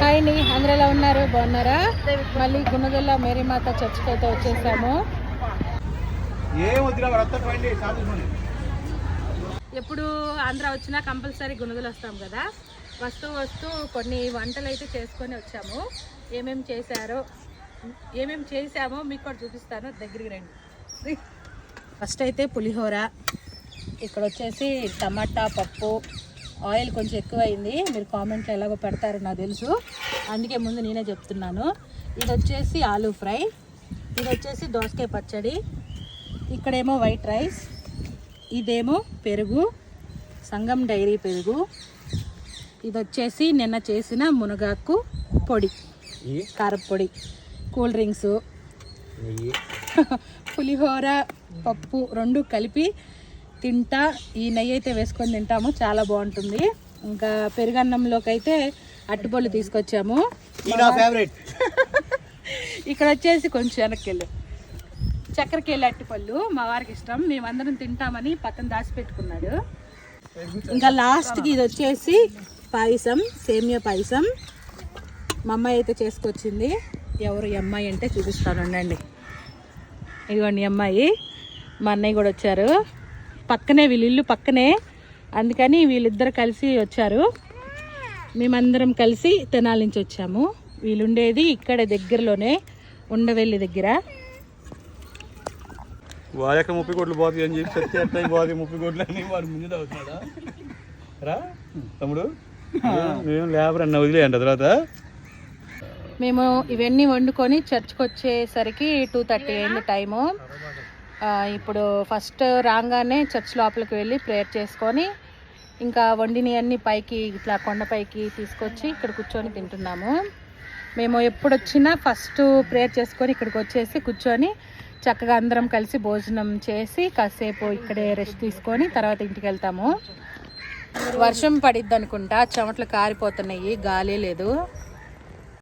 Hi అండి. అందరూ ఎలా ఉన్నారు? బాగున్నారా? మళ్ళీ గుణదల మేరీమాత చర్చ్కి అయితే వచ్చేసాము. ఎప్పుడు ఆంధ్ర వచ్చినా కంపల్సరీ గుణదలు వస్తాం కదా. వస్తూ వస్తూ కొన్ని వంటలు అయితే చేసుకొని వచ్చాము. ఏమేమి చేశారో ఏమేమి చేసామో మీకు కూడా చూపిస్తాను. దగ్గరికి రండి. ఫస్ట్ అయితే పులిహోర. ఇక్కడ వచ్చేసి టమాటా పప్పు ఆయిల్ కొంచెం ఎక్కువైంది. మీరు కామెంట్లో ఎలాగో పెడతారు నాకు తెలుసు. అందుకే ముందు నేనే చెప్తున్నాను. ఇది వచ్చేసి ఆలూ ఫ్రై. ఇది వచ్చేసి దోసకాయ పచ్చడి. ఇక్కడేమో వైట్ రైస్. ఇదేమో పెరుగు. సంగం డైరీ పెరుగు. ఇది వచ్చేసి నిన్న చేసిన మునగాకు పొడి. కారపొడి. Cool drinks. పులిహోర పప్పు రెండు కలిపి తింటా ఈ నెయ్యి అయితే వేసుకొని తింటాము. చాలా బాగుంటుంది. ఇంకా పెరుగన్నంలోకి అయితే అట్టుపళ్ళు తీసుకొచ్చాము. ఫేవరెట్ ఇక్కడ వచ్చేసి కొంచెం వెనక్కి చక్కెరకేళ్ళి అట్టిపళ్ళు మా వారికి ఇష్టం. మేమందరం తింటామని పక్కన దాచిపెట్టుకున్నాడు. ఇంకా లాస్ట్కి ఇది వచ్చేసి పాయసం సేమియా పాయసం. మా అమ్మాయి అయితే చేసుకొచ్చింది. ఎవరు ఈ అమ్మాయి అంటే చూపిస్తాను ఉండండి. ఇదిగోండి అమ్మాయి. మా అన్నయ్య కూడా వచ్చారు. పక్కనే వీళ్ళ ఇల్లు పక్కనే. అందుకని వీళ్ళిద్దరు కలిసి వచ్చారు. మేమందరం కలిసి తెనాలి నుంచి వచ్చాము. వీళ్ళుండేది ఇక్కడ దగ్గరలోనే ఉండవెల్లి దగ్గర. ముప్పై కోట్లు పోతుంది అని చెప్పి సత్య ముప్పై కోట్లు అని వాడు ముందు అవుతున్నాడా రా తమ్ముడు. మేము లేబర్ అన్న వదిలేయండి తర్వాత. మేము ఇవన్నీ వండుకొని చర్చ్కి వచ్చేసరికి టూ థర్టీ అయింది టైము. ఇప్పుడు ఫస్ట్ రాగానే చర్చ్ లోపలికి వెళ్ళి ప్రేయర్ చేసుకొని ఇంకా వండినవన్నీ పైకి ఇట్లా కొండపైకి తీసుకొచ్చి ఇక్కడ కూర్చొని తింటున్నాము. మేము ఎప్పుడు వచ్చినా ఫస్ట్ ప్రేయర్ చేసుకొని ఇక్కడికి వచ్చేసి కూర్చొని చక్కగా అందరం కలిసి భోజనం చేసి కాసేపు ఇక్కడే రెస్ట్ తీసుకొని తర్వాత ఇంటికి వెళ్తాము. వర్షం పడిద్ది అనుకుంటా చెమట్లు కారిపోతున్నాయి గాలి లేదు.